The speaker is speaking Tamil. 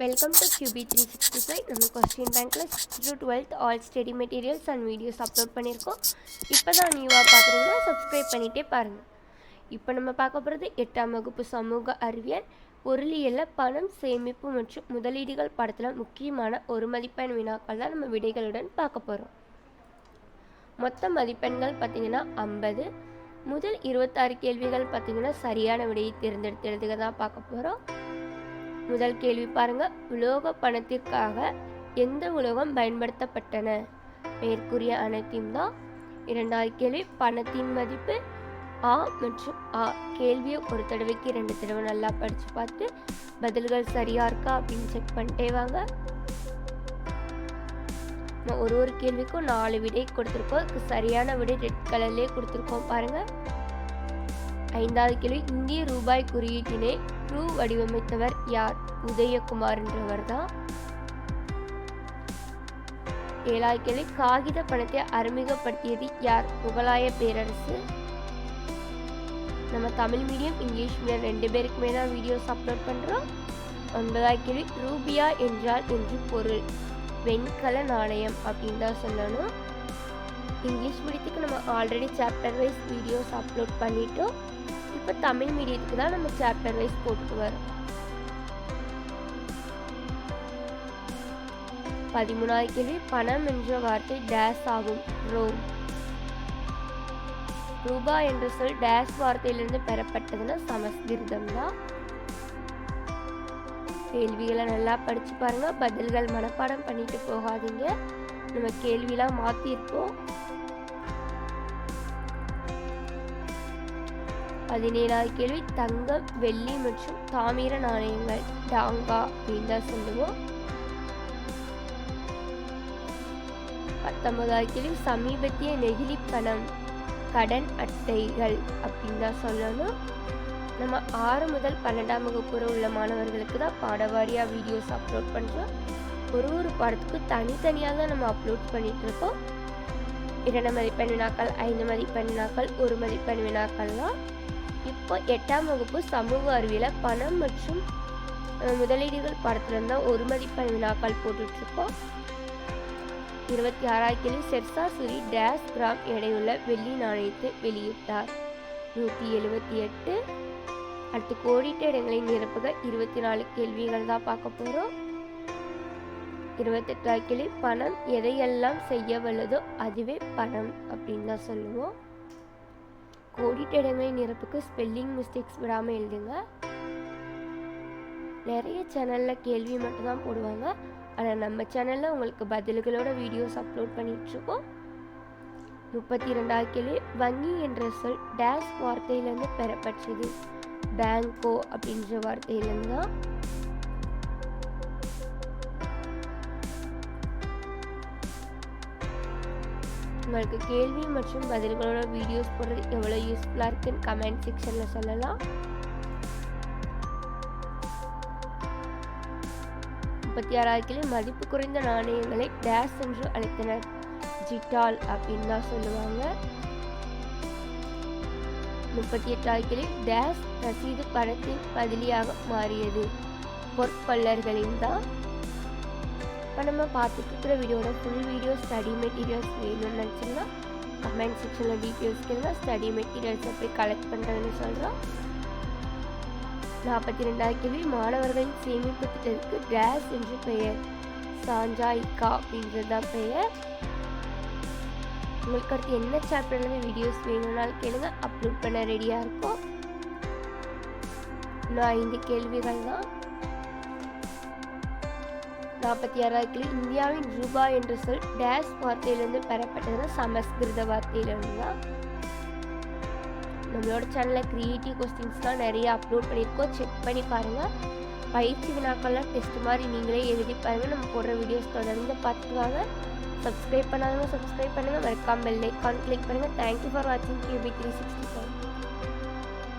Welcome to QB three sixty five நம்ம கொஸ்டின் பேங்க்கில் sixth to twelfth all study materials and videos upload பண்ணியிருக்கோம். இப்போ தான் நியூவாக பார்க்குறீங்கன்னா சப்ஸ்கிரைப் பண்ணிகிட்டே பாருங்கள் இப்போ நம்ம பார்க்க போகிறது எட்டாம் வகுப்பு சமூக அறிவியல் பொருளியலில் பணம் சேமிப்பு மற்றும் முதலீடுகள் படத்தில் முக்கியமான ஒரு மதிப்பெண் வினாக்கள் தான் நம்ம விடைகளுடன் பார்க்க போகிறோம் மொத்த மதிப்பெண்கள் பார்த்தீங்கன்னா ஐம்பது. முதல் இருபத்தாறு கேள்விகள் பார்த்திங்கன்னா சரியான விடையை தேர்ந்தெடுத்து எழுதுக தான் பார்க்க போகிறோம் முதல் கேள்வி பாருங்க. உலோக பணத்திற்காக எந்த உலோகம் பயன்படுத்தப்பட்டன? மேற்கூறிய அனைத்தையும் தான் இரண்டாவது கேள்வி. பணத்தின் மதிப்பு ஆ மற்றும் ஆ. கேள்வியை ஒரு தடவைக்கு ரெண்டு தடவை நல்லா படித்து பார்த்து பதில்கள் சரியாக இருக்கா அப்படின்னு செக் பண்ணிட்டே வாங்க. ஒரு ஒரு கேள்விக்கும் நாலு விடை கொடுத்துருக்கோம். சரியான விடை ரெட் கலர்லேயே கொடுத்துருக்கோம் பாருங்கள் ஐந்தாவது கேள்வி இந்திய ரூபாய் குறியீட்டினை ரூ வடிவமைத்தவர் யார்? உதயகுமார் என்றவர் தான் ஏழாவது கேள்வி காகித பணத்தை அறிமுகப்படுத்தியது யார்? முகலாய பேரரசு. நம்ம தமிழ் மீடியம் இங்கிலீஷ் மீடியம் ரெண்டு பேருக்குமே தான் வீடியோஸ் அப்லோட் பண்ணுறோம் ஒன்பதாவது கேள்வி ரூபியா என்றால் என்று பொருள். வெண்கல நாணயம் அப்படின்னு தான் சொல்லணும். இங்கிலீஷ் மீடியத்துக்கு நம்ம already chapter wise videos upload பண்ணிட்டோம். இப்போ தமிழ் மீடியத்துக்கு தான் நம்ம சாப்டர் வைஸ் போட்டு வரோம் பதிமூணாவது கேள்வி பணம் என்ற வார்த்தை டேஸ் ஆகும். ரோ. ரூபா என்ற சொல் டேஸ் வார்த்தையிலிருந்து பெறப்பட்டதுன்னா சமஸ்கிருதம் தான். கேள்விகளை நல்லா படிச்சு பாருங்க. பதில்கள் மனப்பாடம் பண்ணிட்டு போகாதீங்க. நம்ம கேள்விலாம் மாற்றிருக்கோம் பதினேழாவது கேள்வி தங்கம் வெள்ளி மற்றும் தாமிர நாணயங்கள். டாங்கா அப்படின்னு தான் சொல்லுவோம். பத்தொன்பதாவது கேள்வி சமீபத்திய நெகிழி பணம் கடன் அட்டைகள் அப்படின்னு தான் சொல்லணும். நம்ம ஆறு முதல் பன்னெண்டாம் வகுப்பு உள்ள மாணவர்களுக்கு தான் பாடவாரியாக வீடியோஸ் அப்லோட் பண்ணுறோம் ஒரு ஒரு பாடத்துக்கு தனித்தனியாக தான் நம்ம அப்லோட் பண்ணிட்டு இருக்கோம். இரண்டு மதிப்பெண் வினாக்கள் ஐந்து மதிப்பெண் வினாக்கள் ஒரு மதிப்பெண் வினாக்கள்லாம். இப்போ எட்டாம் வகுப்பு சமூக அறிவியல பணம் மற்றும் முதலீடுகள் பாடத்துல தான் ஒரு மதிப்பெண் வினாக்கள் போட்டுட்ருக்கோம். இருபத்தி ஆறாவது கேள்வி செர்சா சுரி டேஸ் கிராம் எடையுள்ள வெள்ளி நாணயத்தை வெளியிட்டார். நூற்றி எழுபத்தி எட்டு. அடுத்து கோடிட்ட இடங்களை நிரப்புக. இருபத்தி நாலு கேள்விகள் தான் பார்க்க போகிறோம் இருபத்தெட்டாவது பணம் எதையெல்லாம் செய்ய வல்லதோ அதுவே பணம் அப்படின்னு தான் சொல்லுவோம். கோடிட்ட இடங்களின் நிரப்புக்கு ஸ்பெல்லிங் மிஸ்டேக்ஸ் விடாமல் எழுதுங்க. நிறைய சேனலில் கேள்வி மட்டும்தான் போடுவாங்க. ஆனால் நம்ம சேனலில் உங்களுக்கு பதில்களோட வீடியோஸ் அப்லோட் பண்ணிகிட்ருக்கோம் முப்பத்தி ரெண்டாவது கேள்வி. வங்கி என்ற சொல் டேஷ் வார்த்தையிலேருந்து பெறப்பட்டது. பேங்கோ அப்படின்ற வார்த்தையிலேருந்து தான் உங்களுக்கு கேள்வி மற்றும் பதில்களோட வீடியோஸ் போடுறது எவ்வளோ யூஸ்ஃபுல்லாக இருக்குன்னு கமெண்ட் செக்ஷனில் சொல்லலாம். முப்பத்தி ஆறாவது கிலோ மதிப்பு குறைந்த நாணயங்களை டேஸ் என்று அழைத்தனர். ஜிட்டால் அப்படின்னு தான் சொல்லுவாங்க. முப்பத்தி எட்டாவது கேள்வி டேஸ் ரசீது பணத்தின் பதிலியாக மாறியது. பொற்பல்லர்களின் தான் இப்போ நம்ம பார்த்துட்டு வீடியோட ஃபுல் வீடியோ ஸ்டடி மெட்டீரியல்ஸ் வேணும்னு நினச்சிங்கன்னா கமெண்ட் செக்ஷனில் டீட்டெயில்ஸ் கேளுங்க. ஸ்டடி மெட்டீரியல்ஸ் எப்படி கலெக்ட் பண்ணுறதுன்னு சொல்கிறோம் நாற்பத்தி ரெண்டாவது கேள்வி மாணவர்களின் சேமிப்பு திட்டத்துக்கு டேஸ் என்று பெயர். சாஞ்சாயிக்கா அப்படின்றது தான் பெயர். உங்களுக்கு அடுத்து என்ன சாப்டர்லேருந்து வீடியோஸ் வேணும்னாலும் கேளுங்க. அப்லோட் பண்ண ரெடியாக இருக்கும் இன்னும் ஐந்து கேள்விகள் தான் நாற்பத்தி ஆறாவது கேள்வி இந்தியாவின் ரூபாய் என்ற சொல் டேஷ் வார்த்தையிலிருந்து பெறப்பட்டது சமஸ்கிருத வார்த்தையிலிருந்து தான் நம்மளோட சேனலில் க்ரியேட்டிவ் கொஸ்டின்ஸ்லாம் நிறைய அப்லோட் பண்ணியிருக்கோம். செக் பண்ணி பாருங்கள் பயிற்சி வினாக்கள்லாம் டெஸ்ட் மாதிரி நீங்களே எழுதி பாருங்கள் நம்ம போடுற வீடியோஸ் தொடர்ந்து பார்த்துக்குவாங்க சப்ஸ்கிரைப் பண்ணாதவங்க சப்ஸ்கிரைப் பண்ணுங்கள் மறக்காம பெல் ஐக்கான் கிளிக் பண்ணுங்கள் தேங்க்யூ ஃபார் வாட்சிங் கியூபி த்ரீ சிக்ஸ்டி